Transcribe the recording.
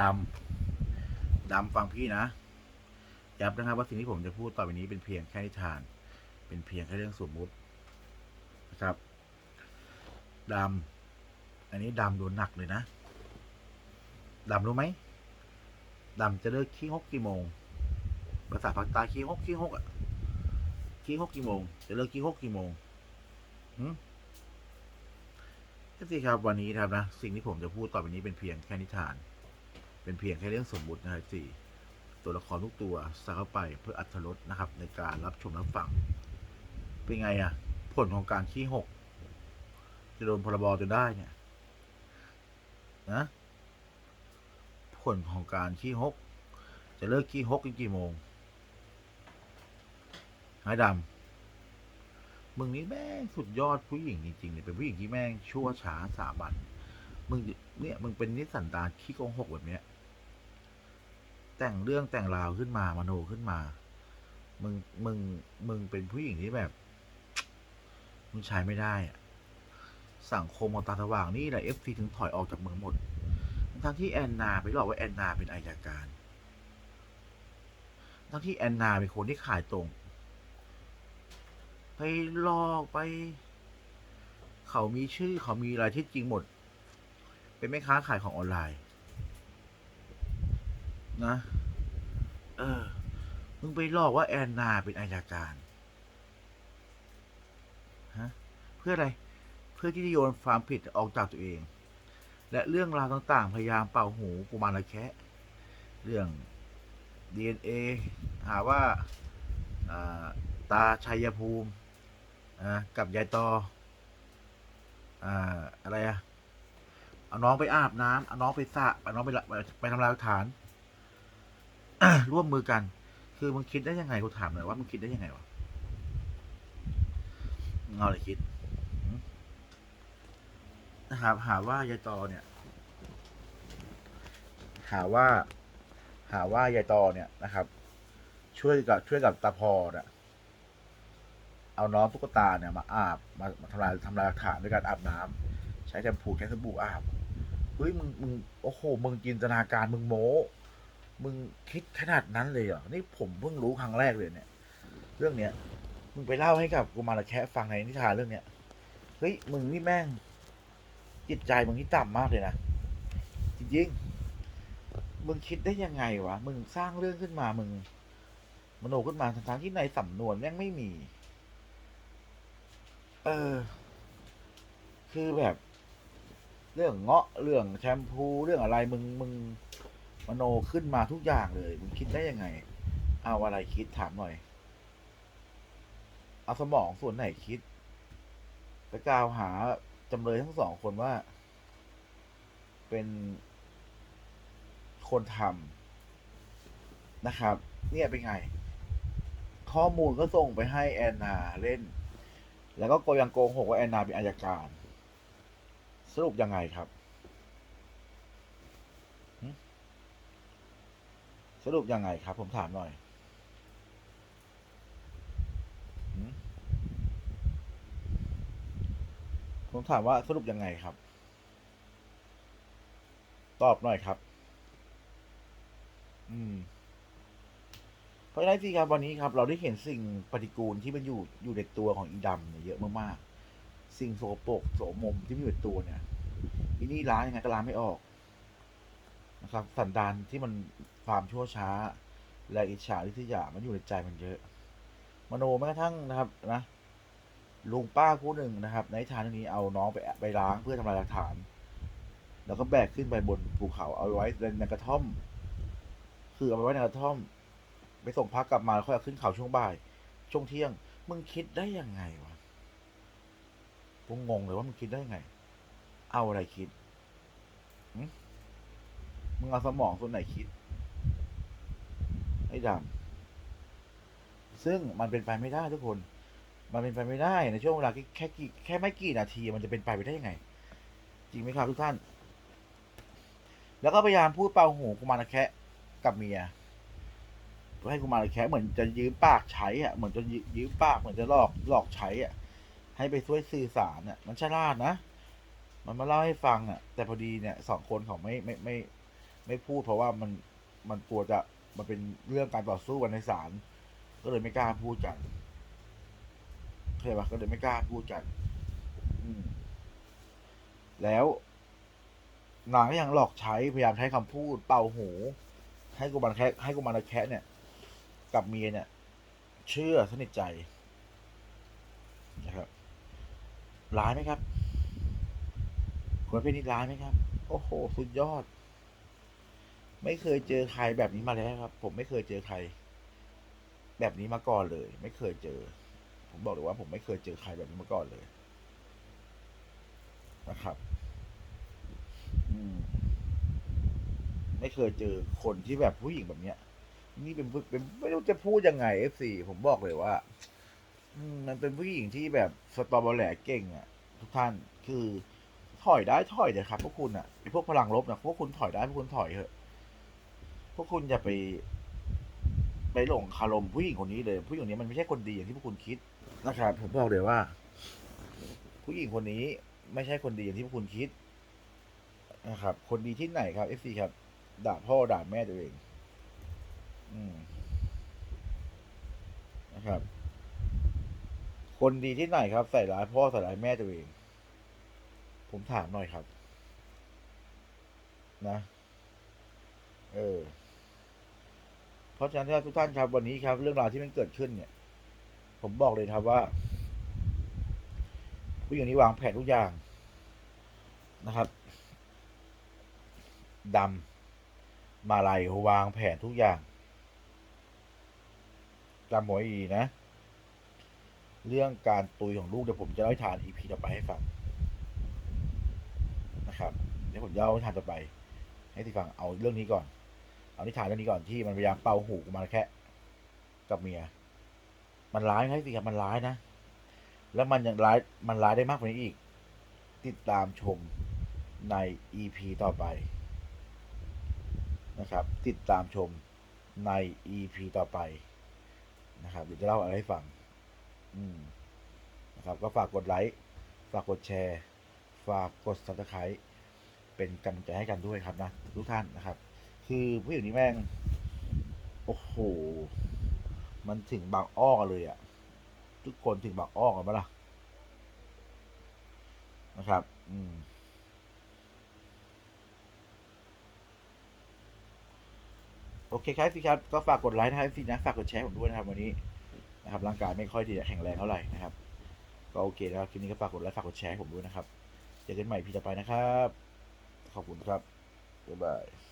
ดำดำฟังพี่นะย้ำนะครับว่าสิ่งที่ผมจะพูดต่อไปนี้เป็นเพียงแค่นิทาน เป็นเพียงแค่เรื่องสมมุตินะครับดำอันนี้ดำโดนหนักเลยนะดำรู้ไหมดำจะเลิกขี้ฮกกี่โมงภาษาภาคใต้ขี้ฮกขี้ฮกอะขี้ฮกกี่โมง จะเลิกขี้ฮกกี่โมงหืมก็สิครับวันนี้ครับนะ สิ่งที่ผมจะพูดต่อไปนี้เป็นเพียงแค่นิทาน เป็นเพียงแค่เรื่องสมมุตินะครับสี่ตัวละครทุกตัวใส่เข้าไปเพื่ออัธรสนะครับ ในการรับชมรับฟัง เป็นไงอะผลของการขี้หกจะโดนพรบจนได้เนี่ยนะผลของการขี้หก จะเลิกขี้หกกันกี่โมงหายดำมึงนี่แม่งสุดยอดผู้หญิงจริงๆเนี่ยเป็นผู้หญิงที่แม่งชั่วช้าสาบันมึงเนี่ยมึงเป็นนิสันดานขี้โกงหกแบบเนี้ย แต่งเรื่องแต่งราวขึ้นมามโนขึ้นมา มึงมึงมึงเป็นผู้หญิงที่แบบ มึงใช้ไม่ได้อะสังคมของตาสว่างนี่แหละเอฟซีถึงถอยออกจากเมืองหมด ทั้งที่แอนนาไปหลอกว่าแอนนาเป็นอายการ ทั้งที่แอนนาเป็นคนที่ขายตรง ไปหลอกไป เขามีชื่อเขามีรายที่จริงหมด เป็นแม่ค้าขายของออนไลน์ นะ เออ มึงไปหลอกว่าแอนนาเป็นอายการฮะเพื่ออะไร เพื่อที่จะโยนความผิดออกจากตัวเอง และเรื่องราวต่างๆ พยายามเป่าหูกุมารละแคะเรื่อง DNA หาว่าอ่าตาชัยภูมิกับยายตออะไรอะเอาน้องไปอาบน้ำเอาน้องไปสระเอาน้องไปไปไปทำลายหลักฐาน ร่วมมือกัน คือมึงคิดได้ยังไงกูถามหน่อยว่ามึงคิดได้ยังไงวะมึงเอาอะไรคิดหืมนะครับหาว่ายายตอเนี่ย หาว่า หาว่ายายตอเนี่ยนะครับ ช่วยกับช่วยกับตาพอเนี่ยเอาน้องตุ๊กตาเนี่ยมาอาบมามาทำลายทำลายหลักฐานด้วยการอาบน้ำใช้แชมพูใช้สบู่อาบเฮ้ยมึงมึงโอ้โหมึงจินตนาการมึงโม้ มึงคิดขนาดนั้นเลยเหรอ นี่ผมเพิ่งรู้ครั้งแรกเลยเนี่ย เรื่องเนี้ย มึงไปเล่าให้กับกุมารแคะฟังในนิทานเรื่องเนี้ย เฮ้ย มึงนี่แม่ง จิตใจมึงนี่ต่ำมากเลยนะ จริงๆ มึงคิดได้ยังไงวะ มึงสร้างเรื่องขึ้นมา มึง มโนขึ้นมาทั้งที่ในสำนวนแม่งไม่มี เออ คือแบบ เรื่องเงาะ เรื่องแชมพู เรื่องอะไร มึง มึง มโนขึ้นมาทุกอย่างเลยมึงคิดได้ยังไง เอาอะไรคิดถามหน่อย เอาสมองส่วนไหนคิดไปกล่าวหาจำเลยทั้งสองคนว่า เป็นคนทำนะครับ เนี่ยเป็นไง ข้อมูลก็ส่งไปให้แอนนาเล่น แล้วก็โกยังโกงหกว่าแอนนาเป็นอายการ สรุปยังไงครับหึส รุปยังไงครับ ผมถามหน่อยผมถามว่าสรุปยังไงครับ ตอบหน่อยครับ อืม เพราะฉะนั้นสิครับวันนี้ครับ เราได้เห็นสิ่งปฏิกูลที่มันอยู่อยู่ในตัวของอีดำเนี่ยเยอะมากๆ สิ่งโสโปรกโสมมที่มันอยู่ในตัวเนี่ยอีนี่ล้างยังไงก็ล้างไม่ออก นะครับ สันดานที่มันความชั่วช้า และอิจฉาริษยามันอยู่ในใจมันเยอะ มโนแม้กระทั่งนะครับนะลุงป้าคู่หนึ่งนะครับ ในนิทานนี้เอาน้องไปไปล้างเพื่อทำลายหลักฐาน แล้วก็แบกขึ้นไปบนภูเขาเอาไว้ในกระท่อม คือเอาไว้ในกระท่อม ไปส่งพักกลับมาแล้วค่อยขึ้นเขาช่วงบ่าย ช่วงเที่ยง มึงคิดได้ยังไงวะกูงงเลยว่ามึงคิดได้ยังไง เอาอะไรคิด มึงเอาสมองส่วนไหนคิดไอ้ดำซึ่งมันเป็นไปไม่ได้ทุกคน มันเป็นไปไม่ได้ในช่วงเวลาแค่แค่กี่แค่ไม่กี่นาทีมันจะเป็นไปไปได้ยังไง จริงไหมครับทุกท่าน แล้วก็พยายามพูดเป่าหูกุมารแคะกับเมียเพื่อให้กุมารแคะเหมือนจะยืมปากใช้อะเหมือนจะยืยืมปากเหมือนจะหลอกหลอกใช้อะให้ไปช่วยสื่อสารอะมันฉลาดนะ มันมาเล่าให้ฟังอะ แต่พอดีเนี่ยสองคนเขาไม่ไม่ไม่ ไม่พูดเพราะว่ามันมันกลัวจะมันเป็นเรื่องการต่อสู้กันในศาลก็เลยไม่กล้าพูดกันเข้าใจปะก็เลยไม่กล้าพูดกัน อืม แล้วนางก็ยังหลอกใช้พยายามใช้คำพูดเป่าหู ให้กุมารแคะให้กุมารแคะเนี่ย กับเมียเนี่ย เชื่อสนิทใจนะครับร้ายไหมครับคนประเป็นนี้ร้ายไหมครับ โอ้โห สุดยอด ไม่เคยเจอใครแบบนี้มาแล้วครับ ผมไม่เคยเจอใคร แบบนี้มาก่อนเลย ไม่เคยเจอ ผมบอกเลยว่า ผมไม่เคยเจอใครแบบนี้มาก่อนเลย นะครับ อืม ไม่เคยเจอคนที่แบบผู้หญิงแบบเนี้ย นี่เป็นเป็นไม่รู้จะพูดยังไงเอฟซีผมบอกเลยว่าอืมันเป็นผู้หญิงที่แบบสตรอเบอร์แหลเก่งอะทุกท่านคือถอยได้ถอยเถอะครับพวกคุณอะไอพวกพลังลบนะพวกคุณถอยได้พวกคุณถอยเถอะ วกคุณอย่าไป ไปหลงคารมผู้หญิงคนนี้เลย ผู้หญิงคนนี้มันไม่ใช่คนดีอย่างที่พวกคุณคิดนะครับผมบอกเลยว่า ผู้หญิงคนนี้ไม่ใช่คนดีอย่างที่พวกคุณคิดนะครับ คนดีที่ไหนครับเอฟซีครับ ด่าพ่อด่าแม่ตัวเอง อืมนะครับ คนดีที่ไหนครับ ใส่ร้ายพ่อใส่ร้ายแม่ตัวเอง ผมถามหน่อยครับ นะ เออ เพราะฉะนั้นทุกท่านครับวันนี้ครับ เรื่องราวที่มันเกิดขึ้นเนี่ย ผมบอกเลยครับว่าผู้หญิงนี้วางแผนทุกอย่างนะครับดำมาลัยวางแผนทุกอย่างจำไว้ดีนะ เรื่องการตุยของลูกเดี๋ยวผมจะเล่าให้ทานอีพีต่อไปให้ฟังนะครับ เดี๋ยวผมจะเล่าให้ทานต่อไป ให้ที่ฟังเอาเรื่องนี้ก่อน เอานิทานเรื่องนี้ก่อนที่มันพยายามเป่าหูมาแค่กับเมีย มันร้ายไหมสิครับมันร้ายนะ แล้วมันยังร้ายมันร้ายได้มากกว่านี้อีก ติดตามชมใน EP ต่อไปนะครับ ติดตามชมใน EP ต่อไปนะครับเดี๋ยวจะเล่าอะไรให้ฟัง อืมนะครับ ก็ฝากกดไลค์ ฝากกดแชร์ ฝากกด subscribe เป็นกำลังใจให้กันด้วยครับนะ ทุกท่านนะครับ คือผู้หญิงนี้แม่ง โอ้โห มันถึงบางอ้อกเลยอะ่ะทุกคนถึงบางอ้อกันปะล่ะนะครับ อืมโอเคครับพี่ครับก็ฝากกดไลค์นะครับพี่นะฝากกดแชร์ผมด้วยนะครับวันนี้นะครับร่างกายไม่ค่อยที่จะแข็งแรงเท่าไหร่นะครับ ก็โอเคนะครับคลิปนี้ก็ฝากกดไลค์ฝากกดแชร์ผมด้วยนะครับเจอกันใหม่พี่ต่อไปนะครับ ขอบคุณครับบ๊ายบาย